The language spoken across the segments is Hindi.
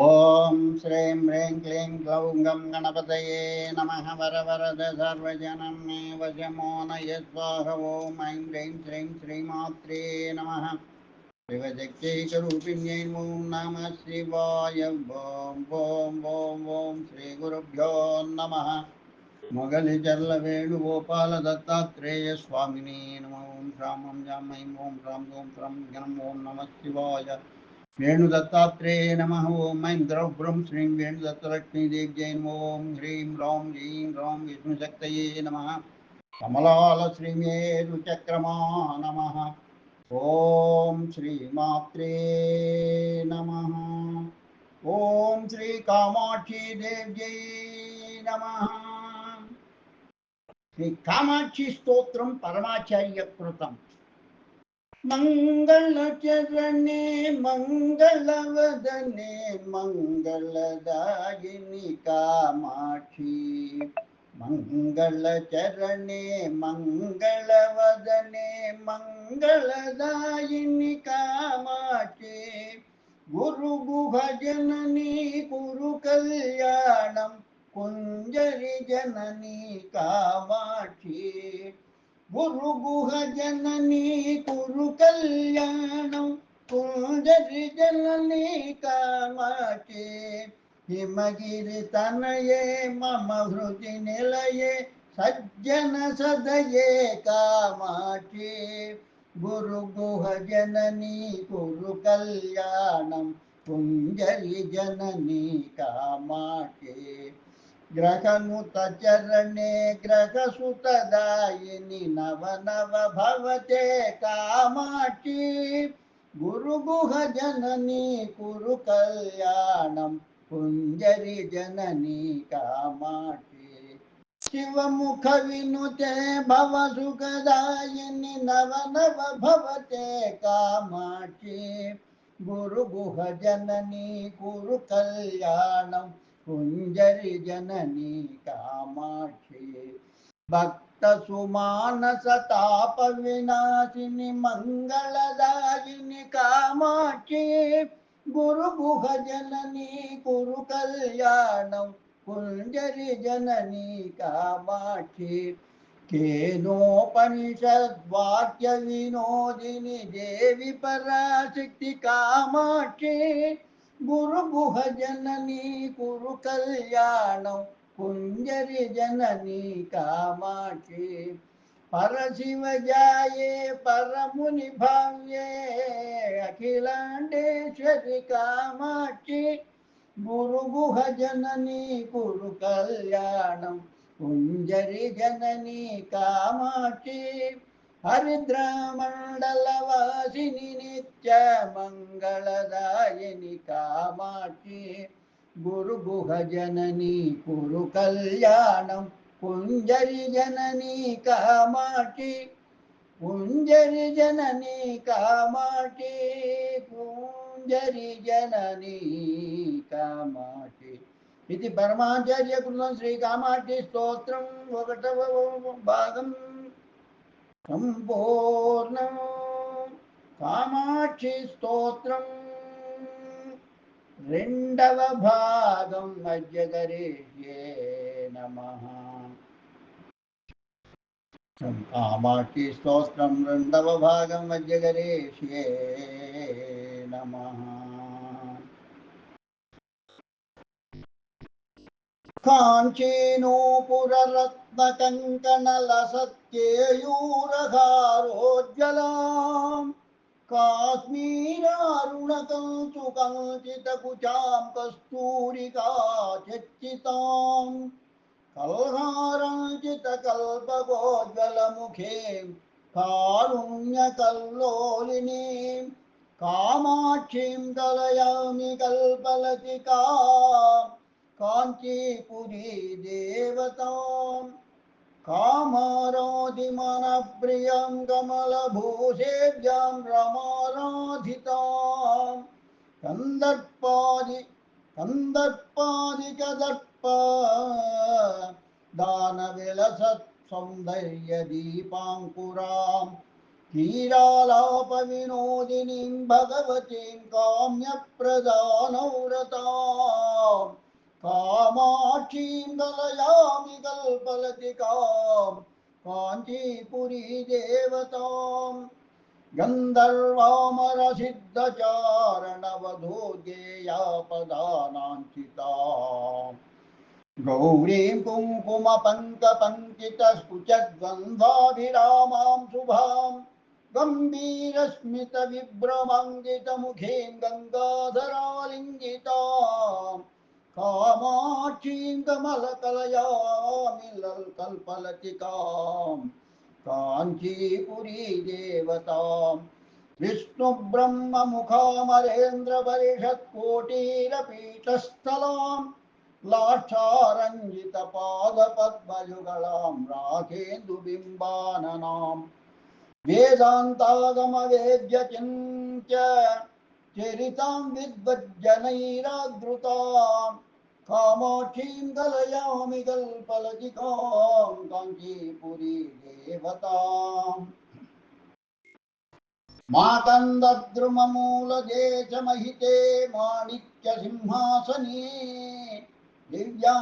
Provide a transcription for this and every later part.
ॐ श्रीं ह्रीं क्लीं ग्लौं गं गणपतये नमः वरवरद सर्वजनमे वशमो नय स्वाह ॐ ऐं ह्रीं श्रीं श्रीमात्रे नमः शिवशक्तिस्वरूपिण्यै ॐ नमः शिवाय ॐ ॐ ॐ ॐ श्रीगुरुभ्यो नमः मुगलिचर्लवेणुगोपालदत्तात्रेयस्वामिने नम ॐ श्रामं जामयीं ॐ श्रां ॐ श्रं घ्नं ॐ नमः शिवाय ఓం నమ శివాయ వేణు దత్తాత్రేయ నమ ఓం ఐం ద్రౌభ్రం శ్రీం వేణు దత్తలక్ష్మీదేవ్యై నమో ఓం హ్రీం రాం హ్రీం రాం విష్ణుశక్తయే నమ కమలాల శ్రీమేరు చక్రమా నమ ఓం శ్రీమాత్రే மங்களச்சரணே மங்களவதனே மங்களதாயினி காமாட்சி. மங்களச்சரணே மங்களவதனே மங்களதாயினி காமாட்சி. குரு குஹஜனனி குரு கல்யாணம் குஞ்சரி ஜனனி காமாட்சி. गुरुगुह जननी कुरु जननी पुञ्जरिजननी कामाक्षे हिमगिरितनये मम हृदि निलये, सज्जन सदये गुरु गुह जननी कुरु कल्याणं पुञ्जरिजननी कामाक्षे ग्रहनुतचरणे ग्रहसुतदायिनि नव नव भवते कामाक्षी। गुरुगुह जननी कुरु कल्याणम कुंजरी जननी कामाक्षी। भव सुखदाइन नव नव भवते कामाक्षी। गुरुगुह जननी कुरु कल्याणम कुंजर जननी कामाक्षे भक्त सुमान सताप कामाक्षि भक्तसुमानसतापविनाशिनि मङ्गलदायिनि गुरु गुह जननी कुरु कल्याणं कुंजर जननी कामाक्षि, केनोपनिषद्वाक्यविनोदिनि देवी पराशक्ति कामाक्षि గురు గుహ జననీ కురు కళ్యాణం కుంజరి జననీ కామాక్షి. పరశివ జాయే పరముని భావ్యే అఖిలాండేశ్వరి కామాక్షి. గురు గుహ జననీ కురు కళ్యాణం కుంజరి జననీ కామాక్షి. హరిద్రమండలవాసిని నిత్య మంగళదాయని కామాక్షి. గురు గుహ జనని కురు కళ్యాణం పుంజరి జనని కామాక్షి. పుంజరి జనని కామాక్షి పుంజరి జనని కామాక్షి. ఇది పరమాచార్య కృతం శ్రీ కామాక్షి స్తోత్రం ఒకటవ భాగం. సంపూర్ణం కామాక్షి స్తోత్రం రెండవ భాగం మధ్యగరేష్యే నమ కామాక్షి స్తోత్రం రెండవ భాగం మధ్యగరేష్యే నమ काञ्चीनूपुररत्नकङ्कणलसत्येयूरहारोज्ज्वलाम् काश्मीरारुणकंसु कञ्चितकुचां कस्तूरिका चर्चिताम् कल्हाराञ्चितकल्पगोज्ज्वलमुखीं कारुण्यकल्लोलिनीं कामाक्षीं कलयामि कल्पलतिकाम् काञ्चीपुरी देवतां कामाराधिमनप्रियं कमलभूषेभ्यां रमाराधितां कन्दर्पादि कन्दर्पादिकदर्प दानविलसत्सौन्दर्यदीपाङ्कुरां क्षीरालापविनोदिनीं भगवतीं काम्यप्रदानव्रतां कामाक्षीं कलयामि कल्पलतिकां काञ्चीपुरी देवताम् गन्धर्वामरसिद्धचारणवधूर्गेया पदानाञ्चिता गौरीं कुङ्कुमपङ्कपङ्कितस्फुचद्वन्द्वाभिरामां शुभां गम्भीरस्मितविभ्रमङ्गितमुखीं కామాక్షీందమలకలయామిలల్ కల్పలతికాం కాంచీపురీ దేవతాం విష్ణు బ్రహ్మ ముఖామలేంద్ర పరిషత్ కోటీరపీఠస్థలాం లాక్షారంజిత పాద పద్మయుగళాం రాఘేందు బింబాననాం వేదాంతాగమ వేద్య చింత్య चरितां विद्वज्जनैरादृताम् कामाक्षीं कलयामि कल्पलतिकां काञ्चीपुरी देवताम् माकन्दद्रुममूलदे च महिते माणिक्यसिंहासने दिव्यां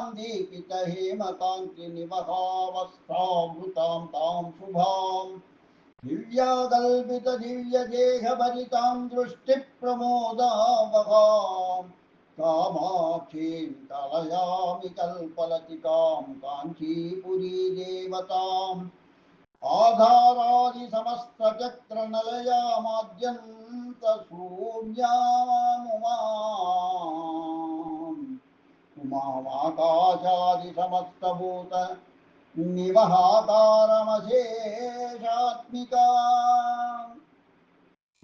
तां शुभां दिव्याकल्पितदिव्यदेहभरितां दृष्टिप्रमोदावहाम् कामाक्षीं कलयामि कल्पलतिकां काञ्चीपुरी देवताम् आधारादिसमस्तचक्रनलयामाद्यन्तशून्यामुमाम् उमामाकाशादिसमस्तभूत निवहाकारमशेषात्मिका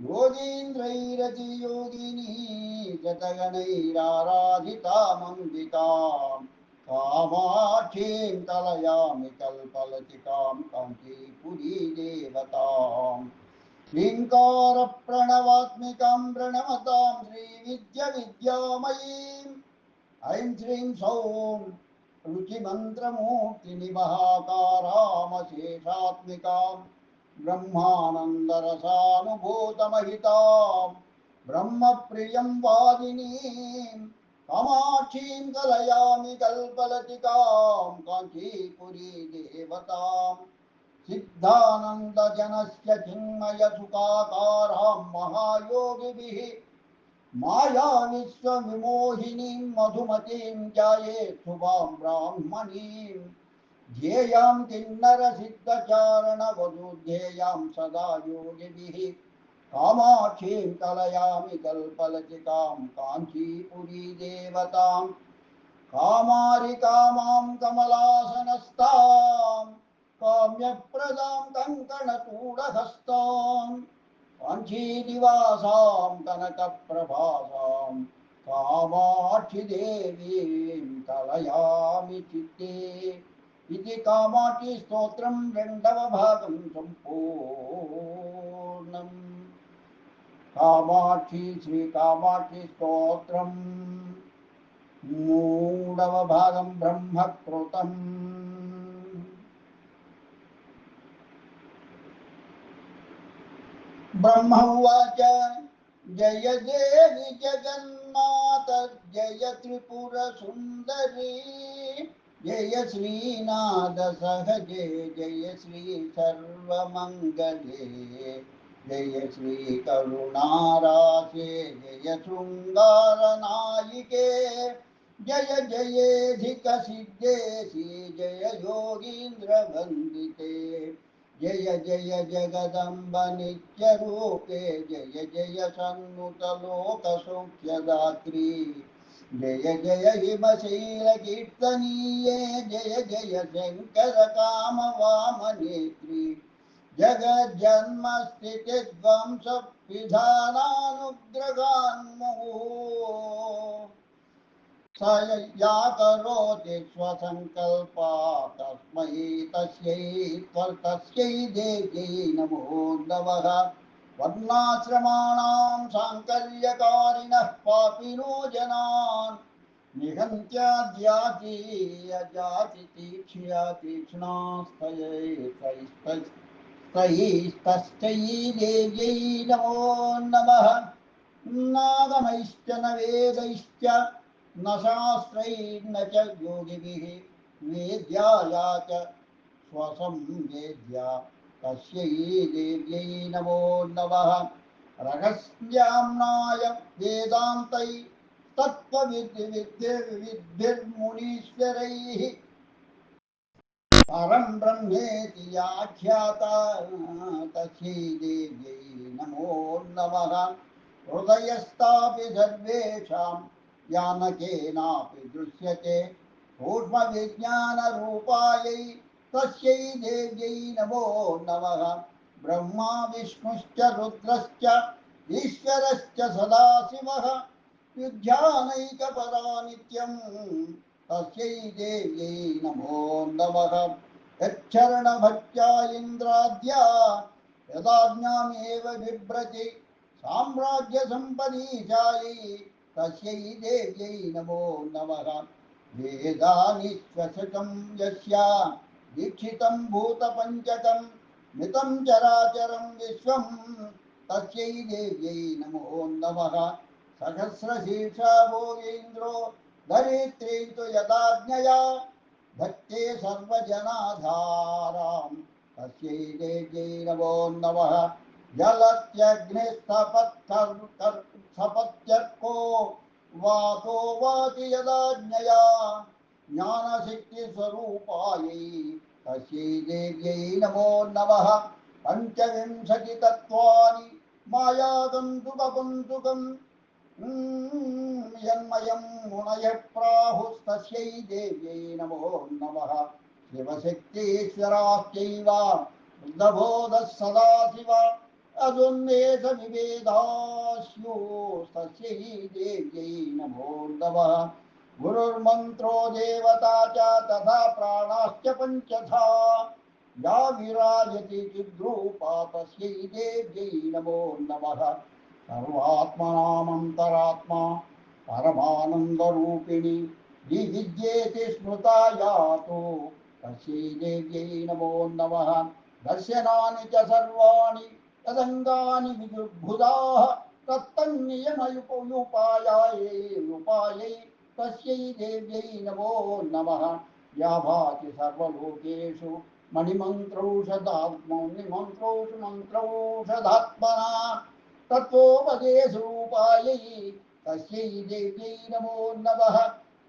योगीन्द्रैरतियोगिनी जतगणैराराधितामम्बिकाम् कामाक्षीं कलयामि कल्पलतिकां काञ्चीपुरी देवताम् ह्रीङ्कारप्रणवात्मिकां प्रणमतां श्रीविद्यविद्यामयीम्। ऐं श्रीं सौं रुचिमन्त्रमूर्तिनिवहाकारामशेषात्मिकां ब्रह्मानन्दरसानुभूतमहितां ब्रह्मप्रियं वादिनीं कामाक्षीं कलयामि कल्पलतिकां काञ्चीपुरी देवताम्। सिद्धानन्दजनस्य चिन्मयसुखाकारां महायोगिभिः माया विश्वविमोहिनीं मधुमतीं ध्यायेत् शुभां ब्राह्मणीं। ध्येयां किन्नरसिद्धचारणवधूध्येयां सदा योगिभिः। कामाक्षीं कलयामि कल्पलतिकां काञ्चीपुरी देवतां कामारिकामां कमलासनस्तां, काम्यप्रदां कङ्कणचूडहस्तां वासां कनकप्रभासां कामाक्षिदेवीं कलयामि चित्ते। इति कामाक्षिस्तोत्रं रण्डवभागं सम्पूर्णम्। कामाक्षि श्रीकामाक्षिस्तोत्रम् मूढवभागं ब्रह्मकृतम्। ब्रह्म उवाच। जय देवी जगन्माता जय त्रिपुरसुन्दरी जय श्रीनाद सहजे, जय श्री श्रीसर्वमङ्गले जय श्रीकरुणारासे जय शृङ्गारनायिके जय जयेधिकसिद्धेशि जय योगीन्द्रवन्दिते जय जय जगदम्ब नित्यरूपे जय जय सन्नुतलोकसौख्यदात्री जय जय हिमशील कीर्तनीय जय जय शंकर काम वाम नेत्री जगज्जन्म शङ्करकामवामनेत्री जगज्जन्मस्थितिध्वंसविधानानुग्रहान्मुः करोति नमो वर्णाश्रमाणां नमो नमः। नागमैश्च न वेदैश्च न शास्त्रैर्न च योगिभिः। वेद्याया च स्वसंवेद्या तस्यै देव्यै नमो नमः। रहस्याम्नाय वेदान्तै तत्त्वविद्भिर्मुनीश्वरैः परं ब्रह्मेति याख्याता तस्यै देव्यै नमो नमः हृदयस्थापि सर्वेषां यानकेनापि दृश्यते। सूक्ष्मविज्ञानरूपायै तस्यै देव्यै नमो नमः। ब्रह्मा विष्णुश्च रुद्रश्च ईश्वरश्च सदाशिवः। तस्यै देव्यै नमो नमः। यच्छरणभक्त्या इन्द्राद्या यदाज्ञामेव बिभ्रति। तस्यै देव्यै नमो नमः। वेदानि श्वसतं यस्या, दीक्षितं भूतपञ्चकं, मितं चराचरं विश्वं। तस्यै देव्यै नमो नमः। सहस्रशीर्षा भोगेन्द्रो धरित्री तु यदाज्ञया, भक्ते सर्वजनाधारां तस्यै देव्यै नमो नमः। जलत्यग्निस्तपत्सपत्यर्को वातो वाति यदाज्ञया ज्ञानशक्तिस्वरूपायै तस्यै देव्यै नमो नमः। पञ्चविंशतितत्त्वानि मायागन्तुकपुन्तुकम् यन्मयं मुनयः प्राहुस्तस्यै देव्यै नमो नमः। शिवशक्तीश्वराश्चैव, बुद्धबोधः सदाशिव। अदुन्मेषविभेदास्योस्तस्यै देव्यै नमो नमः गुरुर्मन्त्रो देवता च तथा प्राणाश्च पञ्चथा या विराजति चिद्रूपा तस्यै देव्यै नमो नमः सर्वात्मनामन्तरात्मा, परमानन्दरूपिणि विविद्येति स्मृता यातो तस्यै देव्यै नमो नमः दर्शनानि च सर्वाणि। तदङ्गानि विदुर्बुधाः तत्तन्नियमयुपयुपायायै उपायै तस्यै देव्यै नमो नमः। या भाति सर्वलोकेषु मणिमन्त्रौषधात्मनिमन्त्रौषु मन्त्रौषधात्मना तत्त्वोपदेशरूपायै तस्यै देव्यै नमो नमः।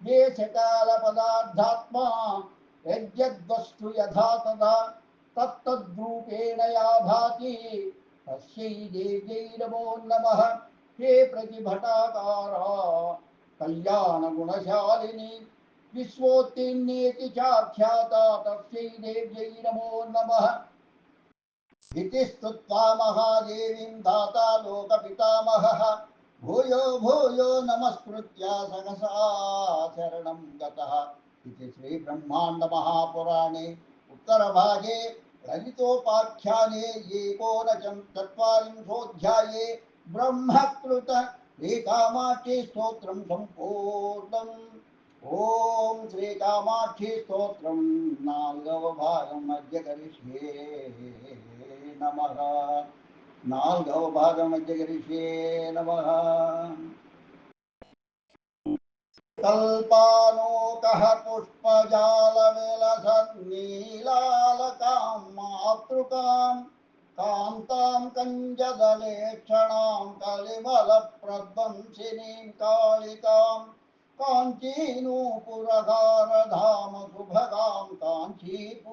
देशकालपदार्थात्मा यद्यद्वस्तु यथा तथा तत्तद्रूपेण या भाति तस्यै देव्यै हे कल्याणगुणशालिनी, विश्वोत्तीर्णेति चाख्याता, तस्यै देव्यै नमो नमः। इति स्तुत्वा महादेवीं लोकपितामहः। भूयो भूयो नमस्कृत्य सहसा गतः। इति श्रीब्रह्माण्डमहापुराणे उत्तरभागे प्रणितोपाख्याने एकोनचत्वारिंशोऽध्याये ब्रह्मकृत श्रीकामाक्षी स्तोत्रं सम्पूर्णम्। ॐ श्रीकामाक्षी स्तोत्रं नाल्गवभागम् अद्य करिष्ये नमः। नाल्गवभागम् अद्य करिष्ये नमः। कल्पानोकः पुष्पजालविलसन्नीलालकां मातृकां कान्तां कञ्जदलेक्षणां कलिमलप्रध्वंसिनीं कालिकां काञ्चीनूपुरधारधाम सुभगां काञ्चीपुरीनायिकां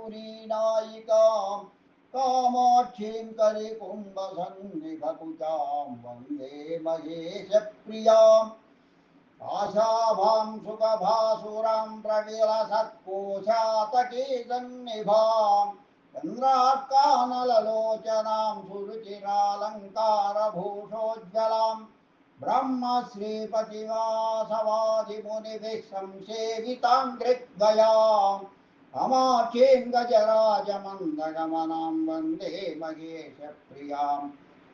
कामाक्षीं कलिकुम्भसन्निभकुचां वंदे महेशप्रियाम्। आशाभां सुखभासुरां प्रविलसत्कोशातकीसन्निभां चन्द्रार्कानललोचनां सुरुचिरालङ्कारभूषोज्ज्वलाम् ब्रह्मश्रीपतिवासवादिमुनिभिः संसेविताङ्घ्रिद्वयाम् अमाख्यीं गजराजमन्दगमनां वंदे महेशप्रियाम्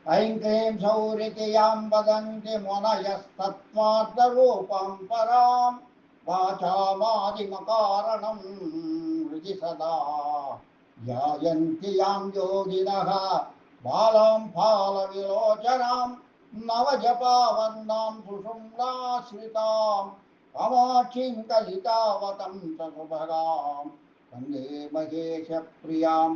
ऐं क्लीं सौरितियाँ वदन्ति मुनयस्तत्त्वार्थरूपं परां वाचामादिमकारणं हृदि सदा। ध्यायन्ति यां योगिनः बालां फालविलोचनां नवजपावन्नां सुषुम्नाश्रितां कामाक्षीं कलितावतं ससुभगां वंदे महेशप्रियाम्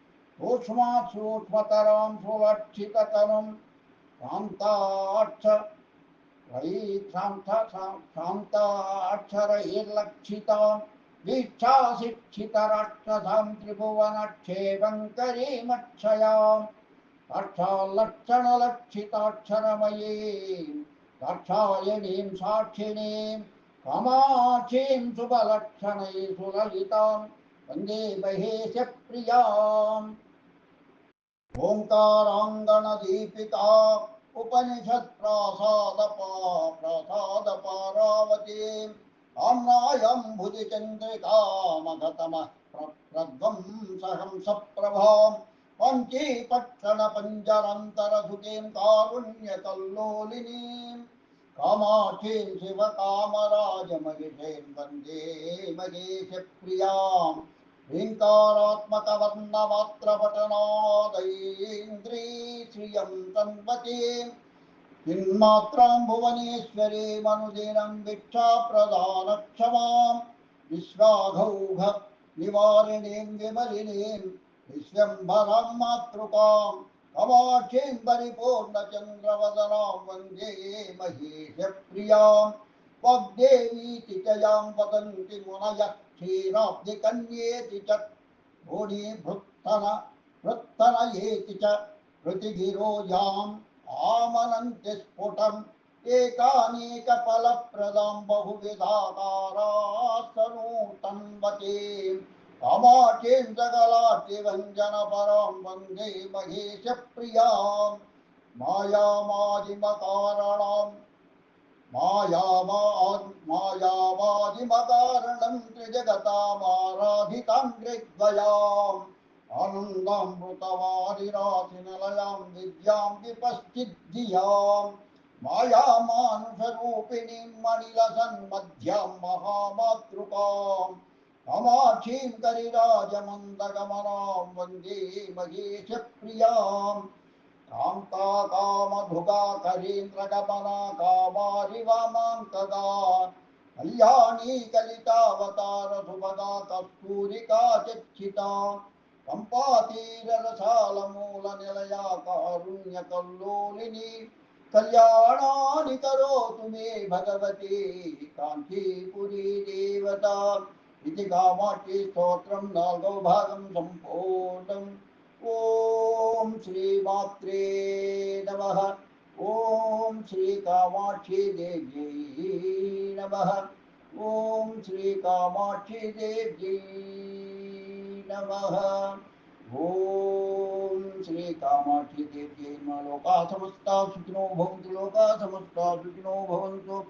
सूक्ष्मात् सूक्ष्मतरां सुलक्षिततनुं शान्ताक्ष शान्ताक्षरैर्लक्षितां वीक्षाशिक्षितराक्षसां साक्षिणीं सुललितां वंदे महेशप्रियाम्। ओङ्काराङ्गणदीपिका उपनिषत्प्रासादपा प्रसादपारावतीम् आम्नायम्भुजचन्द्रिकामघतमः प्रध्वंसहं सप्रभाम्। पञ्चीपक्षणपञ्जरन्तरसुतीं कारुण्यकल्लोलिनीं। कामाक्षीं शिवकामराजमहिषीं वंदे महेशप्रियाम्। ీంకారాత్మకవర్ణమాత్రపటనాదైంద్రీశ్रिయం తన్వతీం నిన్మాత్రాం భువనేశ్వరీమనుదినం భిక్షాప్రదానక్షమాం విశ్వాఘౌఘ నివారిణీం విమలినీం విశ్వంభరాం మాతృకాం కవాక్షీం పరిపూర్ణచంద్రవదనాం వందే మహేషప్రియాం వాగ్దేవీతి చయాం వదంతి మునయః क्षीराब्धिकन्येति च भूणीभृत्तन वृत्तनयेति च कृतिगिरोजाम् आमनन्ति स्फुटम् एकानेकफलप्रदां बहुविधाकारास्तनूतन्वतीं कामाक्षीं सकलार्तिभञ्जनपरां वंदे महेशप्रियाँ मायामादिमकारणम् मायावादिमकारणं त्रिजगतामाराधितां कृद्वयाम् आनन्दामृतवारिरासिनलयां विद्यां विपश्चिद्धियाँ। मायामानुषरूपिणीं मणिलसन्मध्यां महामातृकाम्। कामाक्षीं करिराजमन्दगमनां वंदे महेशप्रियाम्। कल्याणी कलितावतार सुभगा कस्तूरिका चिक्षिता कम्पातीररसालमूलनिलया कारुण्यकल्लोलिनी कल्याणानि करोतु मे भगवती देवता इति कामाक्षी स्तोत्रं नाल्गौ भागं सम्पूर्णम्। ॐ श्रीमात्रे नमः। ॐ श्रीकामाक्षीदेव्यै नमः। ॐ श्रीकामाक्षीदेव्यै नमः। ॐ श्रीकामाक्षीदेव्यै नमः। लोकाः समस्ता सुखिनो भवन्तु लोकाः समस्ता सुखिनो भवन्तु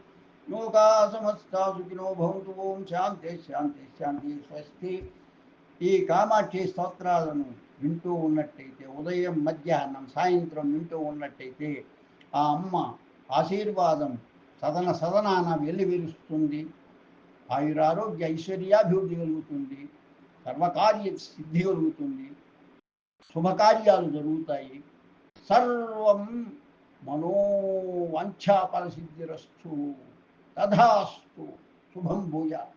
लोकाः समस्ता सुखिनो भवन्तु। ॐ शान्तिः शान्तिः शान्तिः स्वस्ति। ಈ ಕಾಮಾಕ್ಷಿ ಸ್ತೋತ್ರಾದನು వింటూ ఉన్నట్టయితే ఉదయం మధ్యాహ్నం సాయంత్రం వింటూ ఉన్నట్టయితే ఆ అమ్మ ఆశీర్వాదం సదన సదనాన వెల్లివిరుస్తుంది. ఆయురారోగ్య ఐశ్వర్యాభివృద్ధి కలుగుతుంది. సర్వకార్య సిద్ధి కలుగుతుంది. శుభకార్యాలు జరుగుతాయి. సర్వం మనోవాంఛాపల సిద్ధిరస్తు తథాస్తు. శుభం భూయా.